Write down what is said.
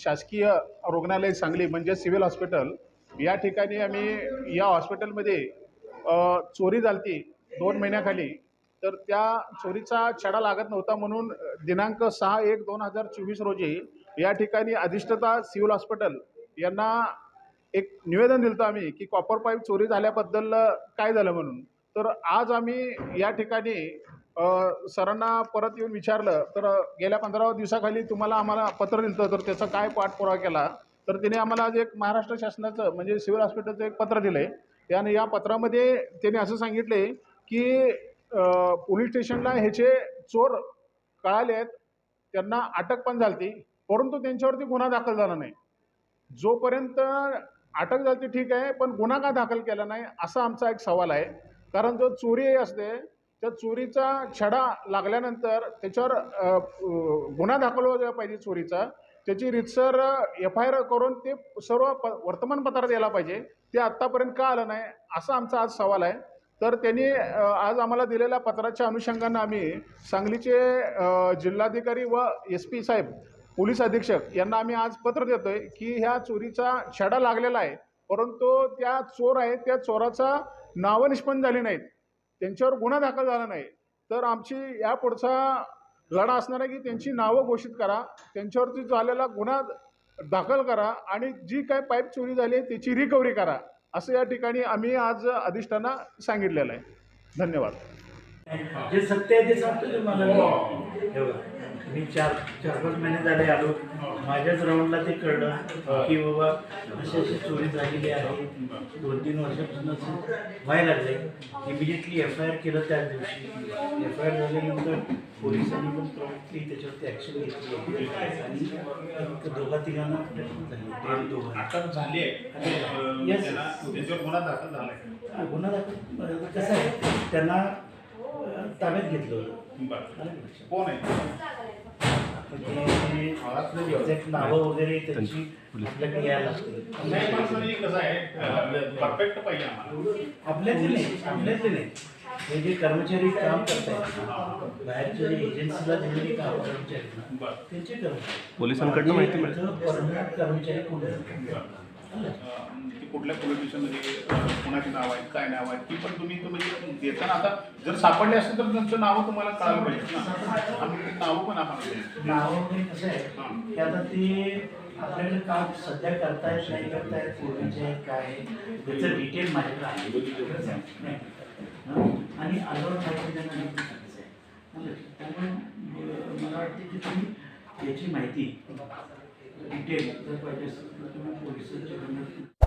शासकीय रुग्णालय सांगली म्हणजे सिव्हिल हॉस्पिटल या ठिकाणी आम्ही या हॉस्पिटलमध्ये चोरी झालती दोन महिन्याखाली. तर त्या चोरीचा छडा लागत नव्हता म्हणून दिनांक सहा एक दोन हजार चोवीस रोजी या ठिकाणी अधिष्ठता सिव्हिल हॉस्पिटल यांना एक निवेदन दिलं आम्ही की कॉपर पाईप चोरी झाल्याबद्दल काय झालं म्हणून. तर आज आम्ही या ठिकाणी सरांना परत येऊन विचारलं तर गेल्या पंधरा दिवसाखाली तुम्हाला आम्हाला पत्र दिलं तर त्याचा काय पाठपुरावा केला? तर त्याने आम्हाला आज एक महाराष्ट्र शासनाचं म्हणजे सिव्हिल हॉस्पिटलचं एक पत्र दिलं आहे त्याने या पत्रामध्ये त्याने असं सांगितले की पोलीस स्टेशनला ह्याचे चोर कळाले आहेत त्यांना अटक पण झाली परंतु त्यांच्यावरती गुन्हा दाखल झाला नाही. जोपर्यंत अटक झाली ठीक आहे पण गुन्हा का दाखल केला नाही असा आमचा एक सवाल आहे. कारण जो चोरी असते त्या चोरीचा छडा लागल्यानंतर त्याच्यावर गुन्हा दाखल व्हायला पाहिजे चोरीचा. त्याची रितसर एफ आय आर करून ते सर्व प वर्तमानपत्रात यायला पाहिजे. ते आत्तापर्यंत का आलं नाही असा आमचा आज सवाल आहे. तर त्यांनी आज आम्हाला दिलेल्या पत्राच्या अनुषंगानं आम्ही सांगलीचे जिल्हाधिकारी व एस पी साहेब पोलीस अधीक्षक यांना आम्ही आज पत्र देतोय की ह्या चोरीचा छडा लागलेला आहे. परंतु त्या चोर आहे त्या चोराचा नावं निष्पन्न झाली नाहीत. त्यांच्यावर गुन्हा दाखल झाला नाही. तर आमची या पुढचा लढा असणार आहे की त्यांची नावं घोषित करा त्यांच्यावरती झालेला गुन्हा दाखल करा आणि जी काय पाईप चोरी झाली आहे त्याची रिकव्हरी करा असं या ठिकाणी आम्ही आज अधिष्ठाना सांगितलेलं आहे. धन्यवाद. जे सत्य आहे ते सांगतो तुम्हाला हे. बघा, मी चार चार पाच महिने झाले आलो. माझ्याच राऊंडला ते कळलं की बाबा अशी अशी चोरी झालेली आहे. दोन तीन वर्षापासून असं व्हायला लागले इमिजिएटली एफ आय आर केलं त्याच दिवशी. एफ आय आर झाल्यानंतर पोलिसांनी पण प्रॉम्प्टली त्याच्यावरती ॲक्शन घेतली आणि दोघा तिघांना अटक झाली. आहे. गुन्हा दाखल झाला गुन्हा दाखल? कसं आहे? त्यांना ताब्यात घेतलं होतं? कोण आहे? नावं वगैरे त्यांची आपल्याकडे यायला नाही पण सर लागतील हे कसं आहे? परफेक्ट पाहिजे आम्हाला. आपल्यातले नाही आपल्यातले नाही. हे जे कर्मचारी काम करतायत बाहेरचे जे एजन्सीला दिलेली काम कर्मचारी त्यांचे पोलिसांकडनं माहिती मिळते. कर्मचारी कोण कुठल्या अं, कोणाची नाव आहेत काय नाव आहेत ती पण तुम्ही तुम्ही देताना आता जर सापडले असेल तर त्यांचं नावं तुम्हाला कळायला पाहिजे ना आम्ही नावं पण आम्हाला. नाव वगैरे कसं आहे की आता ते आपल्याकडे काम सध्या करतायत नाही करतायत पूर्वीचे आहेत, काय आहे त्याचं डिटेल माझ्याकडे आहे? आणि आल्यावर माहिती त्यांना नक्की सांगायचं आहे आलं? त्यामुळे मला वाटते की तुम्ही याची माहिती डिटेल जर पाहिजे असेल तर तुम्ही पोलिसांच्या